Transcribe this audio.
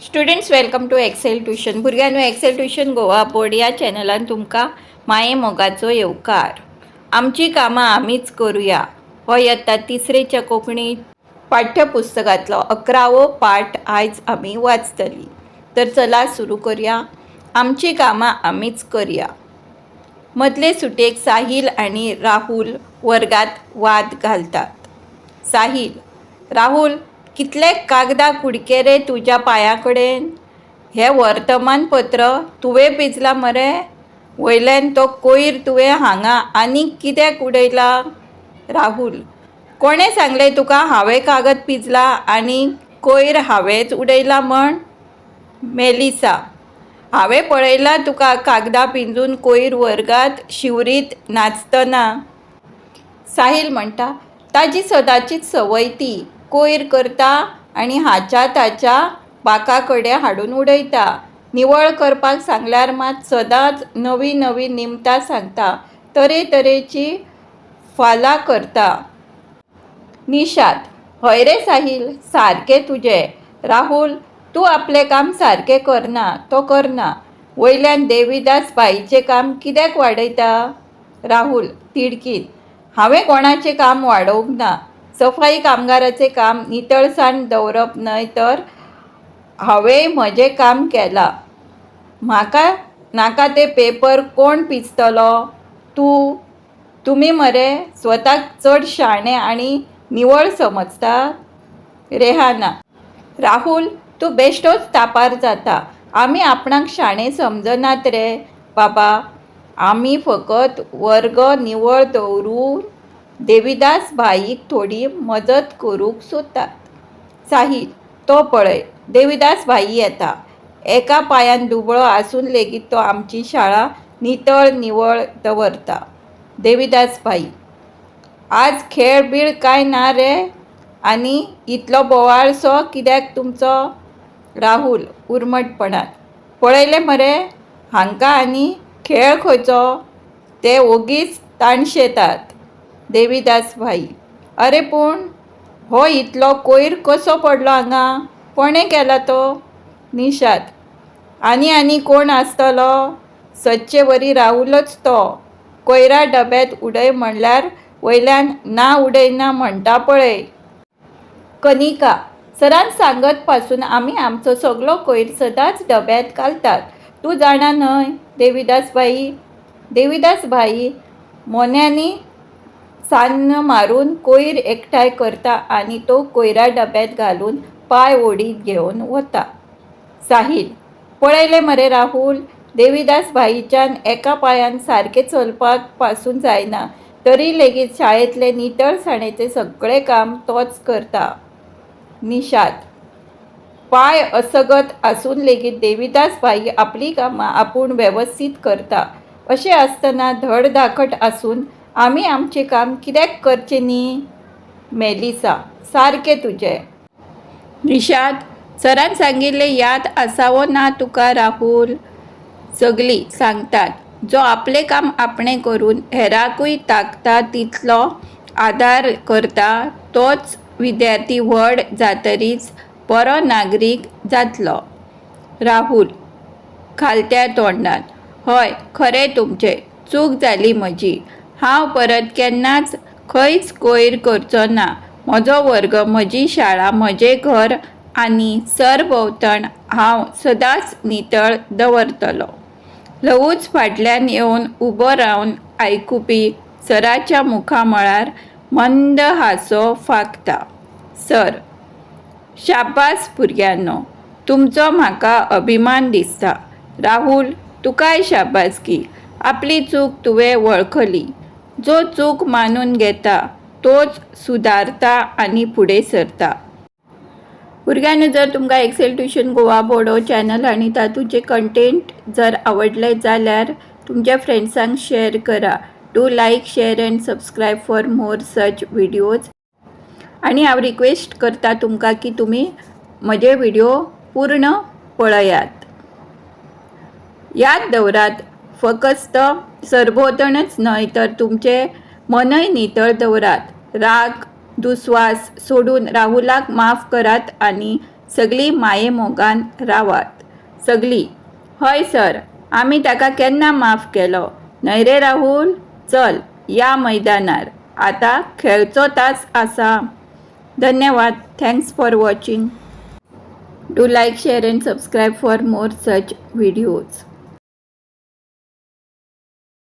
Students welcome to Excel tuition भुरग्यांनो Excel tuition Goa board या चॅनलान तुमकां माये मोगाचो येवकार आमची कामां आमीच करुया हो येता तिसरेच्या कोंकणी पाठ्यपुस्तकांतलो अकरावो पाठ आयज आमी वाचतली तर चला सुरू करुया आमची कामां आमीच करया मदले सुटेक साहील आनी राहुल वर्गात वाद घालतात साहील राहुल कितले कागदां कुडके रे तुज्या पांया कडेन हें वर्तमानपत्र तुवें पिजलां मरे? वयल्यान तो कोयर तुवें हांगा आनीक कित्याक उडयला? राहुल कोणें सांगलें तुका हांवें कागद पिंजला आनी कोयर हांवेंच उडयला म्हण? मेलिसा हांवें पळयलां तुका कागदां पिंजून कोयर वर्गात शिवरीत नाचतना. साहील म्हणटा ताजी सदांचीच संवय ती. कोयर करता आनी हाच्या ताच्या बाका कडेन हाडून उडयता. निवळ करपाक सांगल्यार मात सदांच नवी नवी निमतां सांगता तरेतरेची फालां करता. निशाद हय रे साहील सारकें तुजें राहुल तूं आपलें काम सारकें करना तो करना. वयल्यान देविदास बाईचें काम कित्याक वाडयता राहुल तिडकीन हांवें कोणाचें काम वाडोवंक ना. सफाई कामगाराचें काम नितळसाण दवरप न्हय तर हांवें म्हजें काम केलां. म्हाका नाका ते पेपर कोण पिचतलो? तूं तुमी मरे स्वताक चड शाणे आनी निवळ समजता? रेहाना राहुल तूं बेश्टोच तापार जाता. आमी आपणाक शाणे समजनात रे बाबा. आमी फकत वर्ग निवळ दवरून देविदास भाईक थोडी मजत करूंक सोदतात साही तो पळय देविदास भाई येता. एका पांयान दुबळो आसून लेगीत तो आमची शाळा नितळ निवळ दवरता. देविदास भाई आज खेळ बीळ कांय ना रे? आनी इतलो बोवाळसो कित्याक तुमचो? राहुल उर्मटपणान पळयलें मरे हांकां आनी खेळ खंयचो? ते ओगीच ताणशेतात देविदास भाई अरे पूण हो इतलो कोयर कसो पडलो हांगा? कोणें केला तो? निशाद आनी आनी कोण आसतलो? सदचे वरी राहुलच तो. कोयरा डब्यांत उडय म्हणल्यार वयल्यान ना उडयना म्हणटा पळय. कनिका सरान सांगत पासून आमी आमचो सगलो कोयर सदांच डब्यांत घालतात. तूं जाणा न्हय देविदास भाई देविदास भाई मोन्यांनी सान्न मारून कोयर एकठांय करता आनी तो कोयरा डब्यांत घालून पांय ओडीत घेवन वता साहील पळयलें मरे राहुल. देविदास भाईच्यान एका पांयान सारकें चलपाकपासून जायना तरी लेगीत शाळेंतले नितळसाणेचें सगळें काम तोच करता. निशाद पांय असगत आसून लेगीत देविदास भाई आपली कामां आपूण वेवस्थीत करता. अशें आसतना धड धाकट आसून आमी आमचें काम कित्याक करचें न्ही मेलिसा सारकें तुजें निशाद सरान सांगिल्लें याद आसावो ना तुका राहुल? सगलीं सांगतात जो आपलें काम आपणें करून हेराकूय ताकता तितलो आदार करता तोच विद्यार्थी व्हड जातरीच बरो नागरीक जातलो. राहुल खालत्या तोंडान हय खरें तुमचें चूक जाली म्हजी. हांव परत केन्नाच खंयच कोयर करचो ना. म्हजो वर्ग म्हजी शाळा म्हजें घर आनी सरभोंवतण हांव सदांच नितळ दवरतलो. लवूच फाटल्यान येवन उबो रावन आयकुपी सराच्या मुखा मळार मंद हांसो फाकता. सर शाबास भुरग्यांनो तुमचो म्हाका अभिमान दिसता. राहुल तुकाय शाबासकी? आपली चूक तुवें वळखली. जो चूक मानून घेता तोच सुदारता आनी फुडें सरता. भुरग्यांनी जर तुमकां एक्सेल ट्युशन गोवा बोर्डो चॅनल आनी तातूंचे कंटेंट जर आवडले जाल्यार तुमच्या फ्रेंड्सांक शेअर करा. Do like share and subscribe for more such videos आनी हांव रिक्वेस्ट करता तुमकां की तुमी म्हजे व्हिडिओ पूर्ण पळयात. याद दवरात फकस्त सरभोवतणच न्हय तर तुमचे मनय नितळ दवरात राग दुस्वास सोडून राहुलाक माफ करात आनी सगळीं माये मोगान रावात. सगळीं. हय सर आमी ताका केन्ना माफ केलो? न्हय रे राहुल चल या मैदानार. आतां खेळचो तास आसा. धन्यवाद thanks for watching. Do like share and subscribe for more such videos.